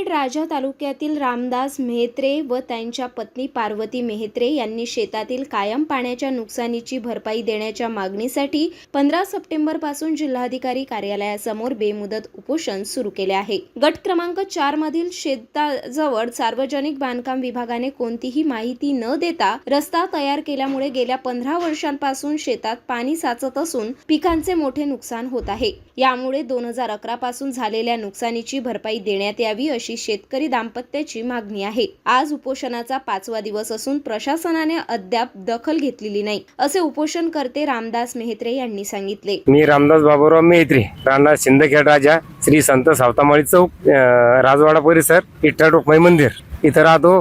सिंदखेड राजा तालुक्यातील रामदास मेहत्रे व त्यांच्या पत्नी पार्वती मेहत्रे यांनी शेतातील कायम पाण्याच्या नुकसानीची भरपाई देण्याच्या मागणीसाठी पंधरा सप्टेंबरपासून जिल्हाधिकारी कार्यालयासमोर बेमुदत उपोषण सुरू केले आहे. गट क्रमांक चार मधील शेताजवळ सार्वजनिक बांधकाम विभागाने कोणतीही माहिती न देता रस्ता तयार केल्यामुळे गेल्या पंधरा वर्षांपासून शेतात पाणी साचत असून पिकांचे मोठे नुकसान होत आहे. यामुळे दोन हजार अकरा पासून झालेल्या नुकसानीची भरपाई देण्यात यावी अशी शेतकरी दाम्पत्याची मागणी आहे. आज उपोषणाचा पाचवा दिवस असून प्रशासनाने अद्याप दखल घेतलेली नाही असे उपोषणकर्ते रामदास मेहत्रे यांनी सांगितले. मी रामदास बाबूराव मेहत्रे रामदास सिंदखेड राजा श्री संत सावतामाळी चौक राजवाडा परिसर इट्टा रुक्माई मंदिर. इथं राहतो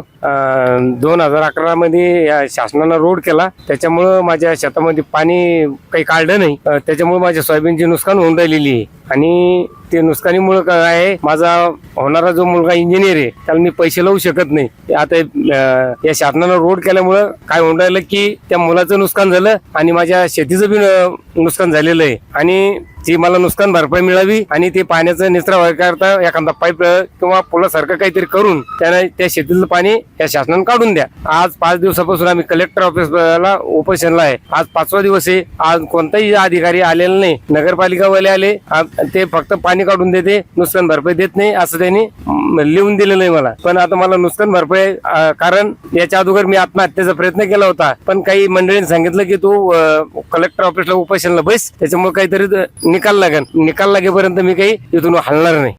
दोन हजार अकरा मध्ये शासनानं रोड केला. त्याच्यामुळं माझ्या शेतामध्ये पाणी काही काढलं नाही. त्याच्यामुळे माझ्या सोयाबीनची नुकसान होऊन राहिलेली आहे. आणि ते नुकसानीमुळे काय आहे. माझा होणारा जो मुलगा इंजिनियर आहे त्याला मी पैसे लावू शकत नाही. आता या शासनानं रोड केल्यामुळं काय होऊन राहिलं की त्या मुलाचं नुकसान झालं आणि माझ्या शेतीचं बी नुकसान झालेलं आहे. आणि ती मला नुकसान भरपाई मिळावी आणि ते पाण्याचं निचरा करता एखादा पाईप किंवा पुलासारखं काहीतरी करून त्याने त्या शेतीतलं पाणी या शासनानं काढून द्या. आज पाच दिवसापासून आम्ही कलेक्टर ऑफिसला उपोषणला आहे. आज पाचवा दिवस आहे. आज कोणताही अधिकारी आलेला नाही. नगरपालिकावाले आले. ते फक्त पाणी काढून देते नुकसान भरपाई देत नाही असं त्यांनी लिहून दिलेलं आहे मला. पण आता मला नुकसान भरपाई कारण याच्या अगोदर मी आत्महत्येचा प्रयत्न केला होता. पण काही मंडळींनी सांगितलं की तू कलेक्टर ऑफिसला उपोषणला बस. त्याच्यामुळे काहीतरी निकाल लागेल. निकाल लागेपर्यंत मी काही इथून हलणार नाही.